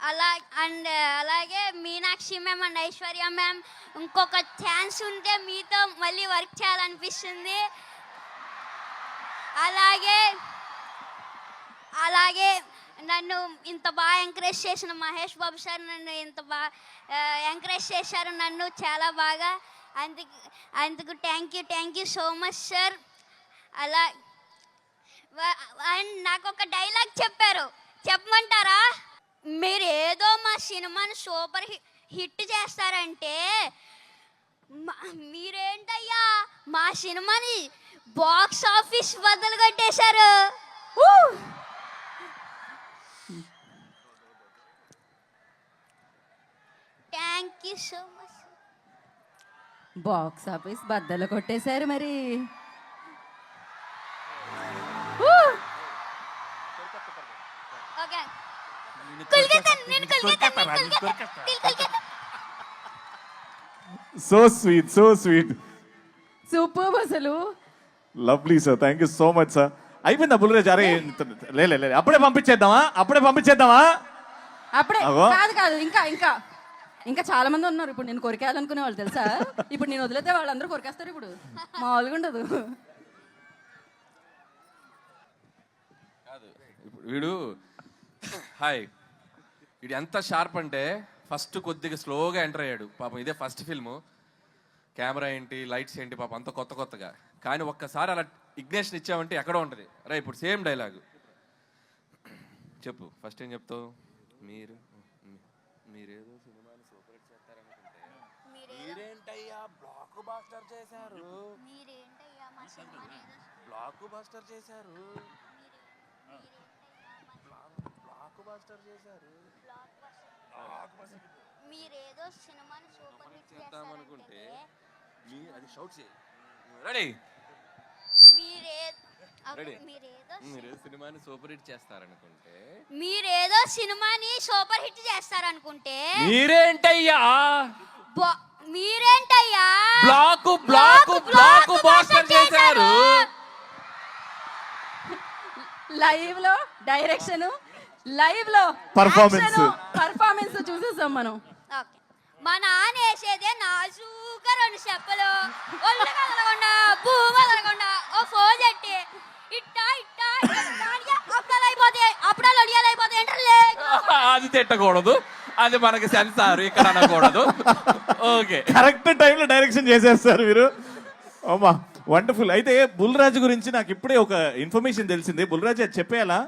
అలా అండ్ అలాగే Meenakshi ma'am and Aishwarya ma'am ఇంకొక ఛాన్స్ ఉంటే మీతో మళ్ళీ వర్క్ చేయాలనిపిస్తుంది. అలాగే అలాగే నన్ను ఇంత బాగా ఎంకరేజ్ చేసిన మహేష్ బాబు సార్ నన్ను ఇంత బాగా ఎంకరేజ్ చేశారు నన్ను చాలా బాగా. అందుకు అందుకు thank you thank you so much sir అలా అండ్ నాకు ఒక డైలాగ్ చెప్ చెప్పమంటారా మీరు ఏదో మా సినిమాని సూపర్ హిట్ చేస్తారంటే మీరేంటయ్యా? మా సినిమాని బాక్స్ ఆఫీస్ బద్దలు కొట్టేశారు thank you so much. Box office బద్దలు కొట్టేశారు మరి okay. So sweet so sweet super అసలు. Lovely sir thank you so much sir అయిపోయిందా బుల్రాజ్ అరే లే. లే, లే అప్పుడే పంపించేద్దామా? అప్పుడే పంపించేద్దామా? అప్పుడే. కాదు కాదు. ఇంకా ఇంకా. ఇంకా చాలా మంది ఉన్నారు. ఇప్పుడు నేను కొరికేయాలనుకునే వాళ్ళు తెలుసా? ఇప్పుడు నేను వదిలేతే వాళ్ళందరూ కొరికేస్తారు ఇప్పుడు. మామూలుగా ఉండదు. వీడు హాయ్. వీడు ఎంత షార్ప్ అంటే ఫస్ట్ కొద్దిగా స్లోగా ఎంటర్ అయ్యాడు. పాపం ఇదే ఫస్ట్ ఫిల్ము. కెమెరా ఏంటి లైట్స్ ఏంటి పాపం అంత కొత్త కొత్తగా. కానీ ఒక్కసారి అలా ఇగ్నేషన్ ఇచ్చామంటే ఎక్కడో ఉంటుంది. రే ఇప్పుడు సేమ్ డైలాగ్. చెప్పు ఫస్ట్ ఏం చెప్తావు? మీరు మీరేదో సినిమాని సూపర్ హిట్ చేస్తారనుకుంటే. మీరేంటయ్యా బ్లాక్ బాస్టర్ చేశారు? బ్లాక్ బాస్టర్ చేశారు? బ్లాక్ బాస్టర్ చేశారు. మీరేదో సినిమాని సూపర్ హిట్ చేస్తారనుకుంటే మీ అది షౌట్ చేయి. రెడీ మీరే? మీరేదో మీరు సినిమాని సూపర్ హిట్ చేస్తారనుకుంటే మీరేదో సినిమాని సూపర్ హిట్ చేస్తారనుకుంటే మీరేంటయ్యా? బా- మీరేంటయ్యా? బ్లాక్ బ్లాక్ బ్లాక్ బాస్టర్ చేశారు. లైవ్లో డైరెక్షన్ లైవ్లో. పర్ఫార్మెన్స్ చూసేసాం మనం. ఓకే. మా నాన్న వేసేదే నాజూగా రెండు చెప్పలు. ఒళ్ళు కదలకుండా భూమి కదలకుండా ఓ ఫోన్ చెట్టి ఇట్టా ఇట్టా అప్పుడాలు అయిపోతాయి అప్పుడాలు ఒడియాలు అయిపోతాయి అది తిట్టకూడదు. అది మనకి సెన్సార్ ఇక్కడ అనకూడదు. ఓకే. కరెక్ట్ టైంలో డైరెక్షన్ చేసేస్తారు మీరు. అమ్మా వండర్ఫుల్. అయితే బుల్రాజ్ గురించి నాకు ఇప్పుడే ఒక ఇన్ఫర్మేషన్ తెలిసింది. బుల్రాజ్ అది చెప్పేయాలా?